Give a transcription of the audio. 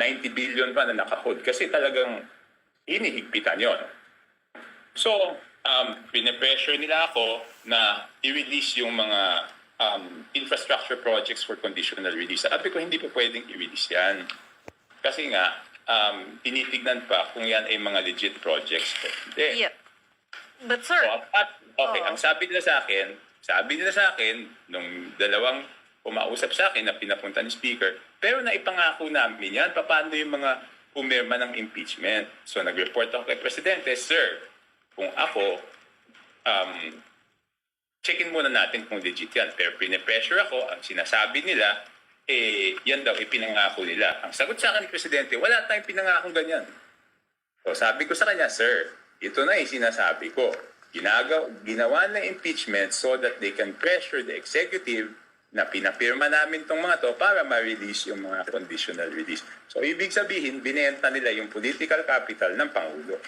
90 billion pa na nakahold kasi talagang inihigpitan yon. So, um, pinipressure nila ako na i-release yung mga um, infrastructure projects for conditional release. Sabi ko, hindi pa pwedeng i-release yan. Kasi nga, um, tinitignan pa kung yan ay mga legit projects. Hindi. Yeah. But sir, So, at, okay, Oo. ang sabi nila sa akin, sabi nila sa akin, nung dalawang pumausap sa akin na pinapunta ni Speaker, pero naipangako namin yan, paano yung mga pumirma ng impeachment. So, nag-report ako kay Presidente, Sir, kung ako, um, checkin muna natin kung legit yan. Pero pinipressure ako, ang sinasabi nila, eh, yan daw, ipinangako nila. Ang sagot sa akin ni Presidente, wala tayong pinangakong ganyan. So sabi ko sa kanya, Sir, ito na yung sinasabi ko. Ginagaw, ginawa na impeachment so that they can pressure the executive na pinapirma namin tong mga to para ma-release yung mga conditional release. So ibig sabihin, binenta nila yung political capital ng Pangulo.